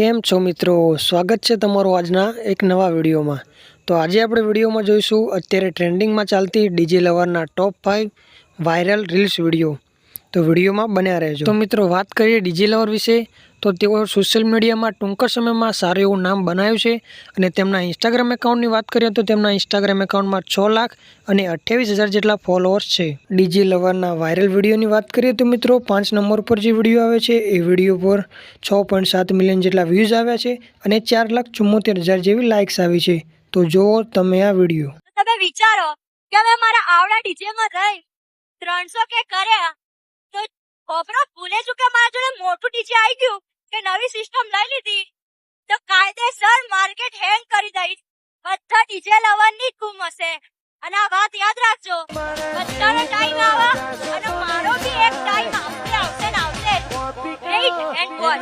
કેમ છો મિત્રો? સ્વાગત છે તમારું આજના એક નવા વિડીયોમાં. તો આજે આપણે વિડીયોમાં જોઈશું, અત્યારે ટ્રેન્ડિંગમાં ચાલતી DJ લવરના top five viral reels video. તો વિડીયોમાં બન્યા રહેજો. તો મિત્રો વાત કરીએ ડીજે લવર વિશે. તો તેઓ સોશિયલ મીડિયામાં ટૂંક સમયમાં સારું એવું નામ બનાવ્યું છે અને તેમના ઇન્સ્ટાગ્રામ એકાઉન્ટની વાત કરીએ તો તેમના ઇન્સ્ટાગ્રામ એકાઉન્ટમાં છ લાખ અને અઠ્યાવીસ હજાર જેટલા ફોલોઅર્સ છે. ડીજી લવરના વાયરલ વિડીયોની વાત કરીએ તો મિત્રો પાંચ નંબર પર જે વીડિયો આવે છે એ વીડિયો પર છ પોઈન્ટ સાત મિલિયન જેટલા વ્યૂઝ આવ્યા છે અને ચાર લાખ ચુમ્મોતેર હજાર જેવી લાઇક્સ આવી છે. તો જુઓ તમે આ વીડિયો તમે વિચારો કે મેં મારા આવડા ડીજેમાં રહી ત્રણસો કે કર્યા ખોબરો ભૂલે છું કે મારા જોડે મોટું ડીજે આવી ગયું કે નવી સિસ્ટમ લઈ લીધી. તો કાયદેસર માર્કેટ હેંગ કરી દઈશ. બધા ડીજે લવરની જ ગુમ હશે. અને આ વાત યાદ રાખજો. બધાનો ટાઈમ આવા અને મારો બી એક ટાઈમ આવશે આવશે ને આવશે. વેઇટ એન્ડ વોચ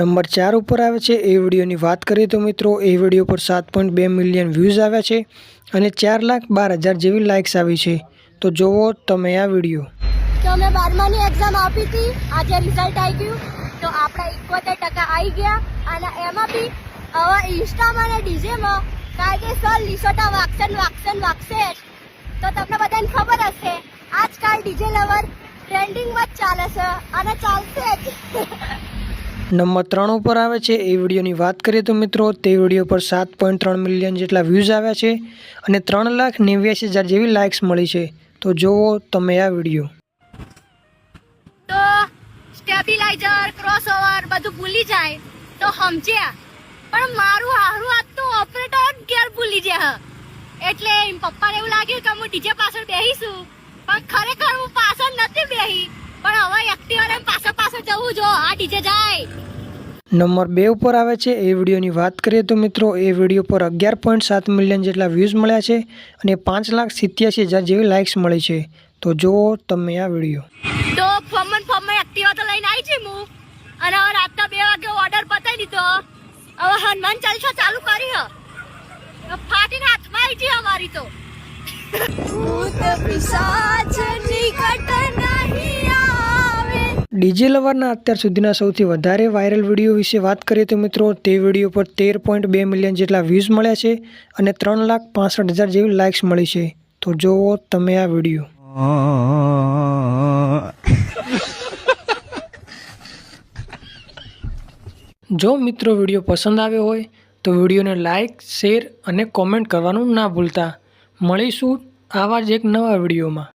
નંબર ચાર ઉપર આવે છે. એ વિડીયોની વાત કરીએ તો મિત્રો, એ વીડિયો પર સાત પોઈન્ટ બે મિલિયન વ્યૂઝ આવ્યા છે અને ચાર લાખ બાર હજાર જેવી લાઇક્સ આવી છે. તો જુઓ તમે આ વીડિયો. તો મેં બારમાની એક્ઝામ આપી હતી. આજે રિઝલ્ટ આવી ગયું. તો આપણા ઇકોતેર ટકા આવી ગયા. અને એમાં બી હવે ઇન્સ્ટામાં અને ડીજેમાં કાયદેસર લીસોટા વાગશે ને વાગશે ને વાગશે જ. તો તમને બધાને ખબર હશે આજકાલ ડીજે લવર ટ્રેન્ડિંગમાં જ ચાલે છે અને ચાલશે જ. નંબર ત્રણ ઉપર આવે છે. એ વિડીયોની વાત કરીએ તો મિત્રો, તે વીડિયો પર સાત પોઈન્ટ ત્રણ મિલિયન જેટલા વ્યૂઝ આવ્યા છે અને ત્રણ લાખ નેવ્યાસી હજાર જેવી લાઇક્સ મળી છે. તો જુઓ તમે આ વીડિયો. તો સ્ટેબિલાઇઝર, ક્રોસઓવર બધું ભૂલી જાય. તો સમજ્યા. પણ મારું હારું હાથ ઓપરેટર જ ભૂલી જાય એટલે પપ્પાને એવું લાગ્યું કે હું ડીજે પાછળ બેહીશું. પણ ખરેખર હું પાછળ નથી બેહી. પણ હવે એક્ટિવાને પાછળ પાછળ જવું જો. આ ડીજે જાય. નંબર બે ઉપર આવે છે. એ વિડીયોની વાત કરીએ તો મિત્રો, એ વીડિયો પર અગિયાર પોઈન્ટ સાત મિલિયન જેટલા વ્યૂઝ મળ્યા છે અને પાંચ લાખ સિત્યાસી હજાર જેવી લાઇક્સ મળી છે. તો જુઓ તમે આ વીડિયો. તો ફમન ફોર્મમાં એક્ટિવા તો લઈને આવી છે હું. અને હવે રાતના બે વાગે ઓર્ડર પતાવી દીધો. હવે હનુમાન ચાલીસા ચાલુ કરી હ. ફાટીને હાથમાં આવી છે અમારી તો. ભૂત પિશાચ નિકટ નહીં આવે. ડીજે લવરના અત્યાર સુધીના સૌથી વધારે વાયરલ વીડિયો વિશે વાત કરીએ તો મિત્રો તે વીડિયો પર તેર પોઈન્ટ બે મિલિયન જેટલા વ્યૂઝ મળ્યા છે અને ત્રણ લાખ પાસઠ હજાર જેવી લાઇક્સ મળી છે. તો જુઓ તમે આ વીડિયો. જો મિત્રો વીડિયો પસંદ આવ્યો હોય, તો વિડીયોને લાઇક શેર અને કોમેન્ટ કરવાનું ના ભૂલતા. મળીશું આવા જ એક નવા વિડીયોમાં.